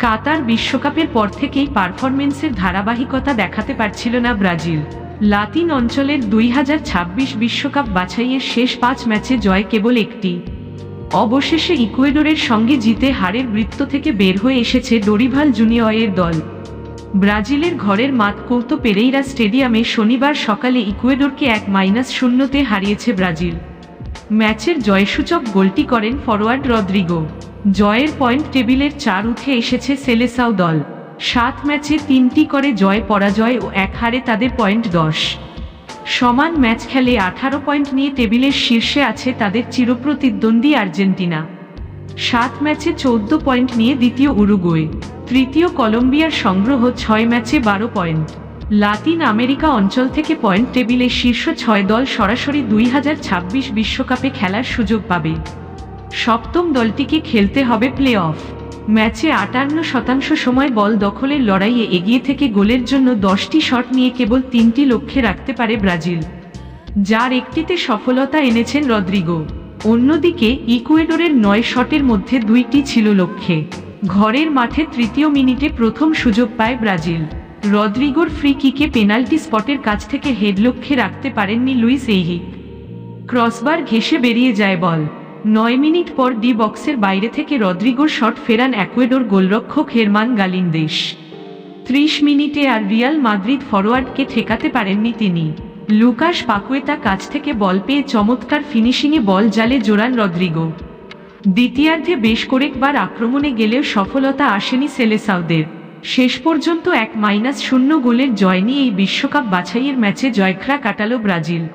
কাতার বিশ্বকাপের পর থেকেই পারফরমেন্সের ধারাবাহিকতা দেখাতে পারছিল না ব্রাজিল। লাতিন অঞ্চলের দুই বিশ্বকাপ বাছাইয়ের শেষ পাঁচ ম্যাচে জয় কেবল একটি। অবশেষে ইকুয়েডরের সঙ্গে জিতে হারের বৃত্ত থেকে বের হয়ে এসেছে ডোরিভাল জুনিয়রের দল। ব্রাজিলের ঘরের মাত কৌতো পেরেইরা স্টেডিয়ামে শনিবার সকালে ইকুয়েডরকে এক মাইনাস শূন্যতে হারিয়েছে ব্রাজিল। ম্যাচের জয়সূচক গোলটি করেন ফরোয়ার্ড রদ্রিগো। জয়ের পয়েন্ট টেবিলের চার উঠে এসেছে সেলেসাও দল। সাত ম্যাচে তিনটি করে জয়, পরাজয় ও এক হারে তাদের পয়েন্ট দশ। সমান ম্যাচ খেলে আঠারো পয়েন্ট নিয়ে টেবিলের শীর্ষে আছে তাদের চিরপ্রতিদ্বন্দ্বী আর্জেন্টিনা। সাত ম্যাচে চৌদ্দ পয়েন্ট নিয়ে দ্বিতীয় উরুগুয়ে। তৃতীয় কলম্বিয়ার সংগ্রহ ছয় ম্যাচে বারো পয়েন্ট। লাতিন আমেরিকা অঞ্চল থেকে পয়েন্ট টেবিলে শীর্ষ ছয় দল সরাসরি দুই বিশ্বকাপে খেলার সুযোগ পাবে। সপ্তম দলটিকে খেলতে হবে প্লে অফ ম্যাচে আটান্ন শতাংশ সময় বল দখলের লড়াইয়ে এগিয়ে থেকে গোলের জন্য দশটি শট নিয়ে কেবল তিনটি লক্ষ্যে রাখতে পারে ব্রাজিল। যার একটিতে সফলতা এনেছেন রদ্রিগো। অন্যদিকে, ইকুয়েডরের নয় শটের মধ্যে দুইটি ছিল লক্ষ্যে। ঘরের মাঠে তৃতীয় মিনিটে প্রথম সুযোগ পায় ব্রাজিল। রদ্রিগোর ফ্রি কিকে পেনাল্টি স্পটের কাছ থেকে হেড লক্ষ্যে রাখতে পারেননি লুইস এইহিক ক্রসবার ঘেসে বেরিয়ে যায় বল। নয় মিনিট পর ডি বক্সের বাইরে থেকে রদ্রিগোর শট ফেরান অ্যাকুয়েডোর গোলরক্ষক হেরমান গালিন্দেশ। ত্রিশ মিনিটে আর রিয়াল মাদ্রিদ ফরোয়ার্ডকে ঠেকাতে পারেননি তিনি। লুকাস পাকুয়েতা কাছ থেকে বল পেয়ে চমৎকার ফিনিশিংয়ে বল জালে জোরান রদ্রিগো। দ্বিতীয়ার্ধে বেশ কয়েকবার আক্রমণে গেলেও সফলতা আসেনি সেলেসাউদের। শেষ পর্যন্ত এক মাইনাস শূন্য গোলের জয় নিয়ে এই বিশ্বকাপ বাছাইয়ের ম্যাচে জয়খরা কাটালো ব্রাজিল।